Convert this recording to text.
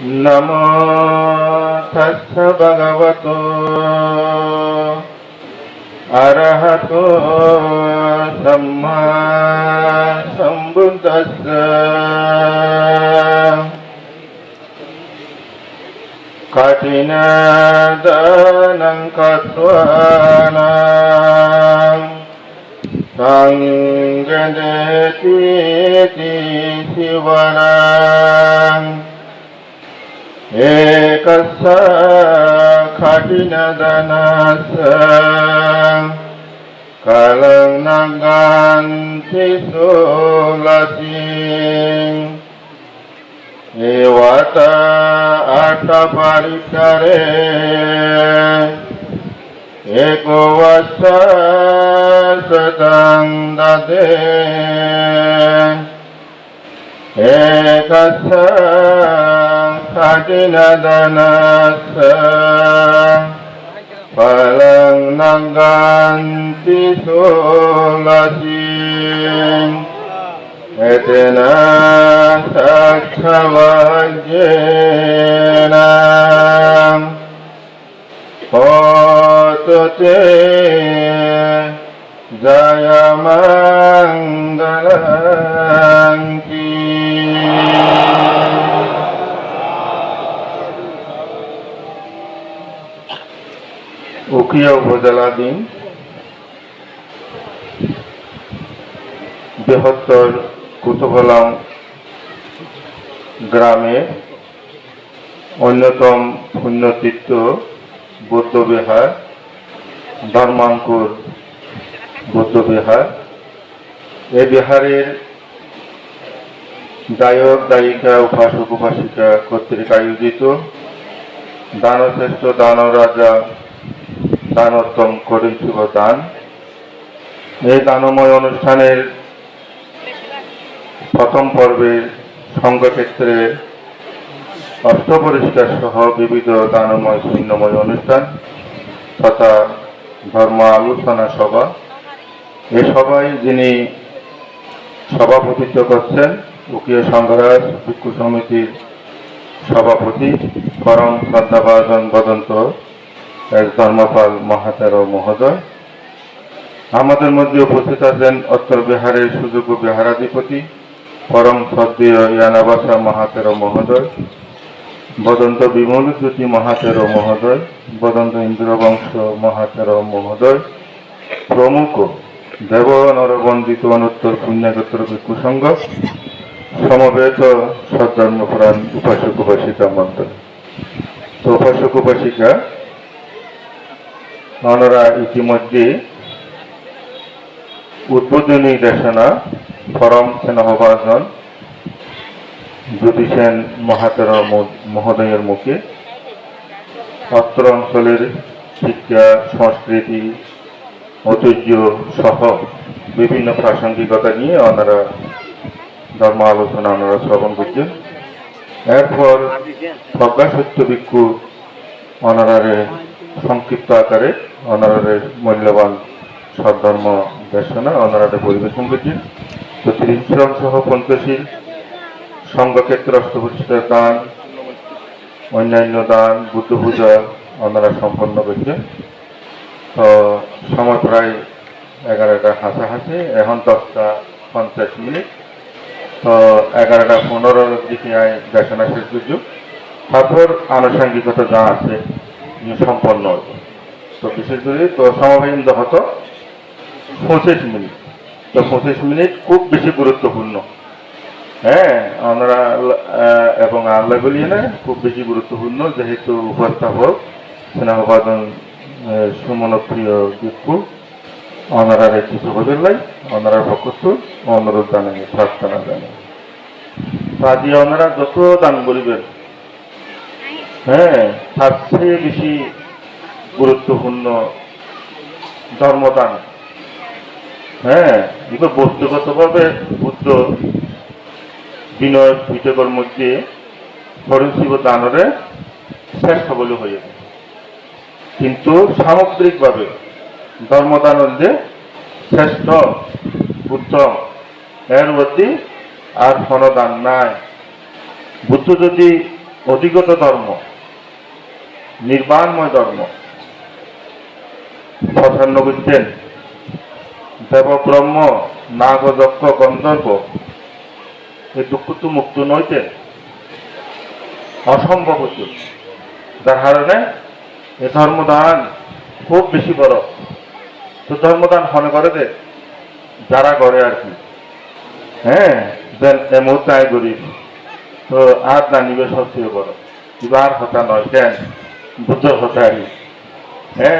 नमो तस्स भगवतो अरहतो सम्मा सम्बुद्धस्स कठिनदनं कत्वाना सङ्गदतीति शिवरा एकस खाटीन दनास कलनागांची सोलासी। एवत आटा पारिकारे एकोवस सदंददे एकस وفتحت لدنا الساعة فلم نغن في ثلثين اتنا تتوجينا উকিয়া উপজেলাধীন বৃহত্তর কুতুবলাম গ্রামে অন্যতম পুণ্যতীর্থ বৌদ্ধবিহার, ধর্মাঙ্কুর বৌদ্ধবিহার। এ বিহারের গায়ক গায়িকা উপাসক উপাসিকা কর্তৃক আয়োজিত দানশ্রেষ্ঠ দান রাজা দানোত্তম করেছিল দান এই দানময় অনুষ্ঠানের প্রথম পর্বের সংঘক্ষেত্রে অষ্টপরিষ্কার সহ বিবিধ দানময় পুণ্যময় অনুষ্ঠান তথা ধর্ম আলোচনা সভা। এ সভায় যিনি সভাপতিত্ব করছেন উকিয় সংঘরাজ, ভিক্ষু সমিতির সভাপতি পরম শ্রদ্ধাভাজন বদন্ত। এক ধর্মপাল মহাতের মহোদয়। আমাদের মধ্যে উপস্থিত আছেন অত্তর বিহারের সুযোগ্য বিহারাধিপতি, পরম শ্রদ্ধেয় ইয়ানাবাসা মহাতের মহোদয়, বদন্ত বিমল জ্যোতি মহাতের মহোদয়, বদন্ত ইন্দ্রবংশ মহাতের মহোদয়, প্রমুখ দেব নরবন্দিত অনুত্তর পুণ্যগোত্র ভিক্ষু সংঘ সমবেত সদ্ধর্মপুরাণ উপাসক উপাসিকা তো উপাসক উপাসিকা ওনারা ইতিমধ্যে উদ্বোধনী দেশনা ফরম স্নেহভাজন জ্যোতিষেন মহাতের মহোদয়ের মুখে অত্র অঞ্চলের শিক্ষা, সংস্কৃতি, ঐতিহ্য সহ বিভিন্ন প্রাসঙ্গিকতা নিয়ে ওনারা ধর্ম আলোচনা ওনারা শ্রবণ করছেন। এরপর প্রজ্ঞা সত্য ভিক্ষু অনারারে সংক্ষিপ্ত আকারে অনারারে মূল্যবান সদ্ধর্ম দেশনা, অনারারে পরিবেশন করছেন তো ত্রিশ্রম সহ পঞ্চশীল সংঘক্ষেত্র অষ্টপুষ্টের দান অন্যান্য দান, বুদ্ধ পূজা ওনারা সম্পন্ন করছে। তো সময় প্রায় এগারোটা হাসাহাসি, এখন দশটা পঞ্চাশ মিনিট। তো এগারোটা পনেরোর দিকে দেশনা শেষ তারপর আনুষঙ্গিকতা যা আছে সম্পন্ন হবে তো বিশেষ করে তো সমবাহিনী হতো পঁচিশ মিনিট। তো পঁচিশ মিনিট খুব বেশি গুরুত্বপূর্ণ। হ্যাঁ আমরা এবং আল্লাহ বলিয়ে না, খুব বেশি গুরুত্বপূর্ণ যেহেতু উপস্থাপক স্নেহবাদন সুমনপ্রিয় ভিক্ষু অনারারে কিছু বদল নাই অনারার ভক্ত অনুরোধ জানাই, প্রার্থনা জানাই। আজকে ওনারা যত দান করিবেন হ্যাঁ তার চেয়ে বেশি গুরুত্বপূর্ণ ধর্মদান। হ্যাঁ এগুলো বস্তুগতভাবে বুদ্ধ বিনয় বিতকর মধ্যে ফরেন্সিক দানরে শ্রেষ্ঠ বলে হয়ে কিন্তু সামগ্রিকভাবে ধর্মদান হচ্ছে শ্রেষ্ঠ, উত্তম, এর মধ্যে আর কোনো দান নাই। বুদ্ধ যদি অধিগত ধর্ম, নির্বাণময় ধর্ম। পছন্দ করতেন দেব ব্রহ্ম নাগ, যক্ষ, গন্ধর্ব, এই দুঃখ তো মুক্ত নইতেন অসম্ভব হতো যার কারণে এ ধর্মদান খুব বেশি বড়। তো ধর্মদান মনে করে যে যারা করে আর কি। হ্যাঁ দেন এ মুহূর্তে আয় গরিব তো আর না নিবে সবচেয়ে বড়। এবার হতা নয় কেন? বুদ্ধ হতারি হ্যাঁ